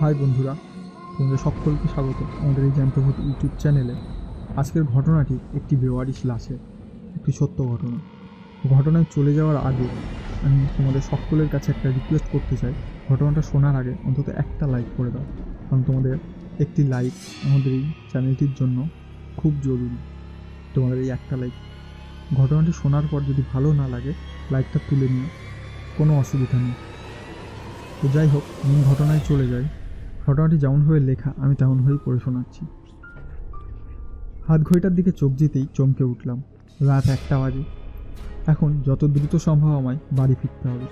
High বন্ধুরা, তোমাদের সকলকে স্বাগত আমাদের এই জ্যান্তভূত ইউটিউব চ্যানেলে। আজকের ঘটনাটি একটি বেওয়ারিশ লাশের একটি সত্য ঘটনা। ঘটনায় চলে যাওয়ার আগে আমি তোমাদের সকলের কাছে একটা রিকোয়েস্ট করতে চাই। ঘটনাটা শোনার আগে অন্তত একটা লাইক করে দাও, কারণ তোমাদের একটি লাইক আমাদের এই চ্যানেলটির জন্য খুব জরুরি। তোমাদের এই একটা লাইক ঘটনাটি শোনার পর যদি ভালো না লাগে লাইকটা তুলে নিও, কোনো অসুবিধা নেই। তো যাই হোক মূল ঘটনায় চলে যাই। ঘটনাটি যেমনভাবে লেখা, আমি তেমনভাবেই পড়ে শোনাচ্ছি। হাত ঘড়িটার দিকে চোখ যেতেই চমকে উঠলাম। রাত একটা বাজে। এখন যত দ্রুত সম্ভব আমায় বাড়ি ফিরতে হবে।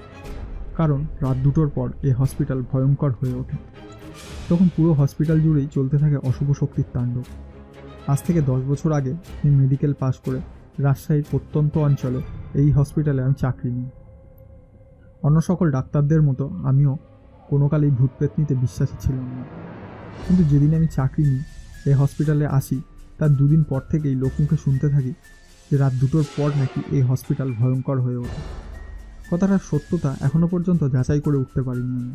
কারণ রাত দুটোর পর এই হসপিটাল ভয়ঙ্কর হয়ে ওঠে। তখন পুরো হসপিটাল জুড়েই চলতে থাকে অশুভ শক্তির তাণ্ডব। আজ থেকে দশ বছর আগে আমি মেডিকেল পাশ করে রাজশাহীর প্রত্যন্ত অঞ্চলে এই হসপিটালে আমি চাকরি নিই। অন্য সকল ডাক্তারদের মতো আমিও কোনো কালেই ভূত পেতনিতে বিশ্বাসী ছিলাম না। কিন্তু যেদিন আমি চাকরি নিই, এই হসপিটালে আসি, তার দুদিন পর থেকেই লোকমুখে শুনতে থাকি যে রাত দুটোর পর নাকি এই হসপিটাল ভয়ঙ্কর হয়ে ওঠে। কথাটার সত্যতা এখনও পর্যন্ত যাচাই করে উঠতে পারিনি আমি।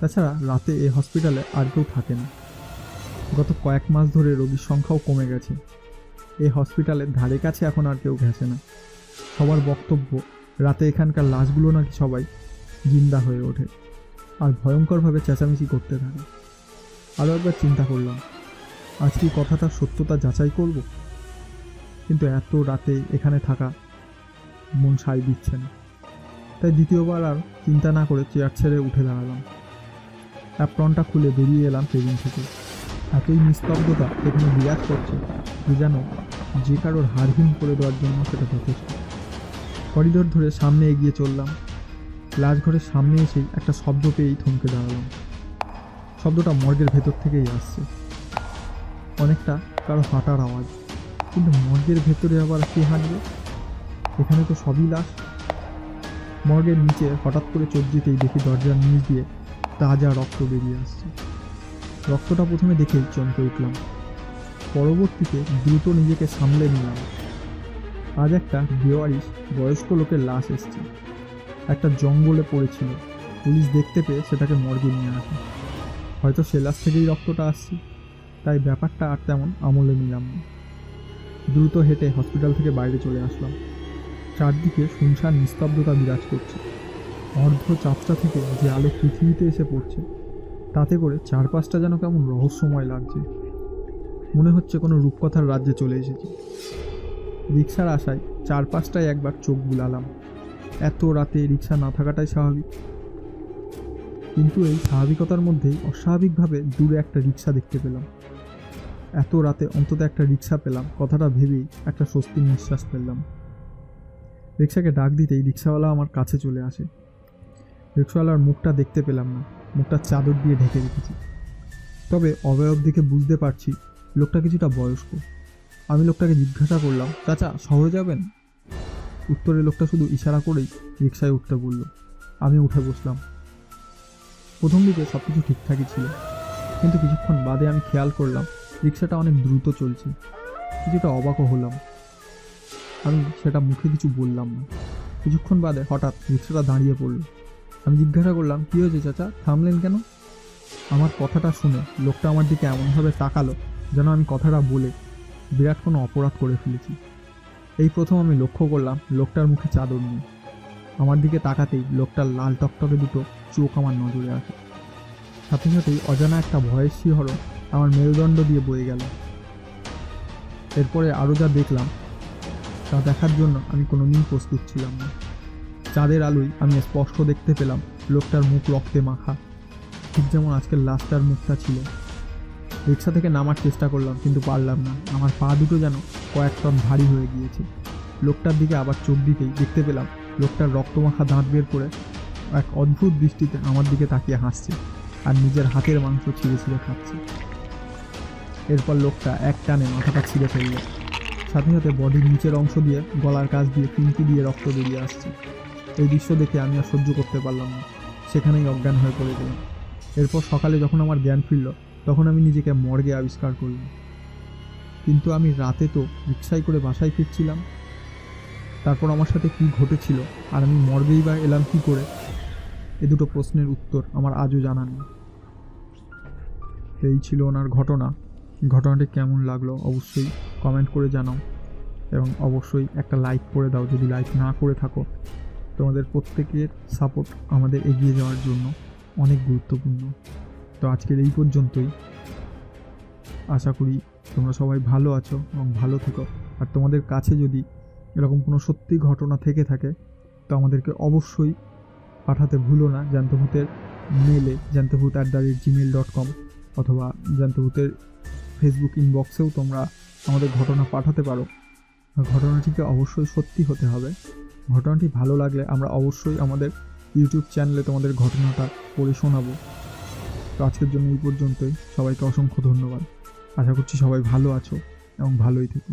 তাছাড়া রাতে এই হসপিটালে আর কেউ থাকে না। গত কয়েক মাস ধরে রোগীর সংখ্যাও কমে গেছে। এই হসপিটালের ধারে কাছে এখন আর কেউ ঘেসে না। সবার বক্তব্য, রাতে এখানকার লাশগুলো নাকি সবাই জিন্দা হয়ে ওঠে। আর ভয়ঙ্করভাবে চেঁচামেচি করতে থাকে। আরও একবার চিন্তা করলাম, আজ কি কথাটার সত্যতা যাচাই করব? কিন্তু এত রাতে এখানে থাকা মন সাই দিচ্ছে না। তাই দ্বিতীয়বার আর চিন্তা না করে চেয়ার ছেড়ে উঠে দাঁড়ালাম। অ্যাপ্রনটা খুলে বেরিয়ে এলাম কেবিন থেকে। এতই নিস্তব্ধতা এখানে বিরাজ করছে যে যেন যে কারোর হাড়হিম করে দেওয়ার জন্য সেটা যথেষ্ট। করিডোর ধরে সামনে এগিয়ে চললাম। লাশ ঘরের সামনে এসেই একটা শব্দ পেয়েই থমকে দাঁড়ালাম। শব্দটা মর্গের ভেতর থেকেই আসছে। অনেকটা কারও হাঁটার আওয়াজ। কিন্তু মর্গের ভেতরে আবার কে হাঁটবে? এখানে তো সবই লাশ। মর্গের নিচে হঠাৎ করে চোখ দিতেই দেখি দরজার নিচ দিয়ে তাজা রক্ত বেরিয়ে আসছে। রক্তটা প্রথমে দেখেই চমকে উঠলাম। পরবর্তীতে দ্রুত নিজেকে সামলে নিলাম। আজ একটা বেওয়ারিশ বয়স্ক লোকের লাশ এসছে। একটা জঙ্গলে পড়েছিল। পুলিশ দেখতে পেয়ে সেটাকে মর্গে নিয়ে আসে। হয়তো সে লাশ থেকেই রক্তটা আসছে। তাই ব্যাপারটা আর তেমন আমলে নিলাম না। দ্রুত হেঁটে হসপিটাল থেকে বাইরে চলে আসলাম। চারদিকে শুনশান নিস্তব্ধতা বিরাজ করছে। অর্ধ চাপটা থেকে যে আলো পৃথিবীতে এসে পড়ছে, তাতে করে চারপাশটা যেন কেমন রহস্যময় লাগছে। মনে হচ্ছে কোনো রূপকথার রাজ্যে চলে এসেছি। রিক্সার আশায় চারপাশটায় একবার চোখ বুলালাম। এত রাতে রিক্সা না থাকাটাই স্বাভাবিক। কিন্তু এই স্বাভাবিকতার মধ্যেই অস্বাভাবিকভাবে দূরে একটা রিক্সা দেখতে পেলাম। এত রাতে অন্তত একটা রিক্সা পেলাম, কথাটা ভেবেই একটা স্বস্তির নিঃশ্বাস ফেললাম। রিক্সাকে ডাক দিতেই রিক্সাওয়ালা আমার কাছে চলে আসে। রিক্সাওয়ালার মুখটা দেখতে পেলাম না, মুখটা চাদর দিয়ে ঢেকে রেখেছি। তবে অবয়ব দেখে বুঝতে পারছি লোকটা কিছুটা বয়স্ক। আমি লোকটাকে জিজ্ঞাসা করলাম, চাচা, শহরে যাবেন? উত্তরে লোকটা শুধু ইশারা করেই রিক্সায় উঠতে বলল, আমি উঠে বসলাম। প্রথম দিকে সব কিছু ঠিকঠাকই ছিল, কিন্তু কিছুক্ষণ বাদে আমি খেয়াল করলাম রিক্সাটা অনেক দ্রুত চলছে, কিছুটা অবাকও হলাম। আমি সেটা মুখে কিছু বললাম না। কিছুক্ষণ বাদে হঠাৎ রিক্সাটা দাঁড়িয়ে পড়ল। আমি জিজ্ঞাসা করলাম, কী হয়েছে চাচা? থামলেন কেন? আমার কথাটা শুনে লোকটা আমার দিকে এমনভাবে তাকালো যেন আমি কথাটা বলে বিরাট কোনো অপরাধ করে ফেলেছি। এই প্রথম আমি লক্ষ্য করলাম লোকটার মুখে চাদর নেই। আমার দিকে তাকাতেই লোকটার লাল টকটকে দুটো চোখ আমার নজরে আসে। সাথে সাথেই অজানা একটা ভয়ের শিহরণ আমার মেরুদণ্ড দিয়ে বয়ে গেল। এরপরে আরও যা দেখলাম, তা দেখার জন্য আমি কোনোদিন প্রস্তুত ছিলাম না। চাঁদের আলোয় আমি স্পষ্ট দেখতে পেলাম লোকটার মুখ রক্তে মাখা। ঠিক যেমন আজকের লাস্টার মুখটা ছিল। রিক্সা থেকে নামার চেষ্টা করলাম, কিন্তু পারলাম না। আমার পা দুটো যেন কয়েক টন ভারী হয়ে গিয়েছে। লোকটার দিকে আবার চোখ দিতেই দেখতে পেলাম লোকটার রক্তমাখা দাঁত বের করে এক অদ্ভুত দৃষ্টিতে আমার দিকে তাকিয়ে হাসছে আর নিজের হাতের মাংস ছিঁড়ে ছিঁড়ে খাচ্ছে। এরপর লোকটা এক টানে মাথাটা ছিঁড়ে ফেলল। সাথে সাথে বডির নিচের অংশ দিয়ে গলার কাছ দিয়ে পিঙ্কি দিয়ে রক্ত বেরিয়ে আসছে। এই দৃশ্য দেখে আমি আর সহ্য করতে পারলাম না। সেখানেই অজ্ঞান হয়ে পড়ে গেলাম। এরপর সকালে যখন আমার জ্ঞান ফিরল, তখন আমি নিজেকে মর্গে আবিষ্কার করলাম। কিন্তু আমি রাতে তো রিক্সায় করে বাসায় ফিরছিলাম। তারপর আমার সাথে কি ঘটেছিল আর আমি মর্গেই বা এলাম কী করে, এ দুটো প্রশ্নের উত্তর আমার আজও জানা নেই। এই ছিল ওনার ঘটনা। ঘটনাটি কেমন লাগল অবশ্যই কমেন্ট করে জানাও এবং অবশ্যই একটা লাইক করে দাও। যদি লাইক না করে থাকো, তোমাদের প্রত্যেকের সাপোর্ট আমাদের এগিয়ে যাওয়ার জন্য অনেক গুরুত্বপূর্ণ। তো আজকের এই পর্যন্তই। আশা করি তোমরা সবাই ভালো আছো এবং ভালো থেকো। আর তোমাদের কাছে যদি এরকম কোনো সত্যি ঘটনা থেকে থাকে, তো আমাদেরকে অবশ্যই পাঠাতে ভুলো না জ্যান্তভূতের মেলে Jyantobhoot at the rate gmail dot com অথবা জ্যান্তভূতের ফেসবুক ইনবক্সেও তোমরা আমাদের ঘটনা পাঠাতে পারো। ঘটনাটিকে অবশ্যই সত্যি হতে হবে। ঘটনাটি ভালো লাগলে আমরা অবশ্যই আমাদের ইউটিউব চ্যানেলে তোমাদের ঘটনাটা পড়ে শোনাবো। তো আজকের জন্য এই পর্যন্তই। সবাইকে অসংখ্য ধন্যবাদ। আশা করছি সবাই ভালো আছো এবং ভালোই থেকো।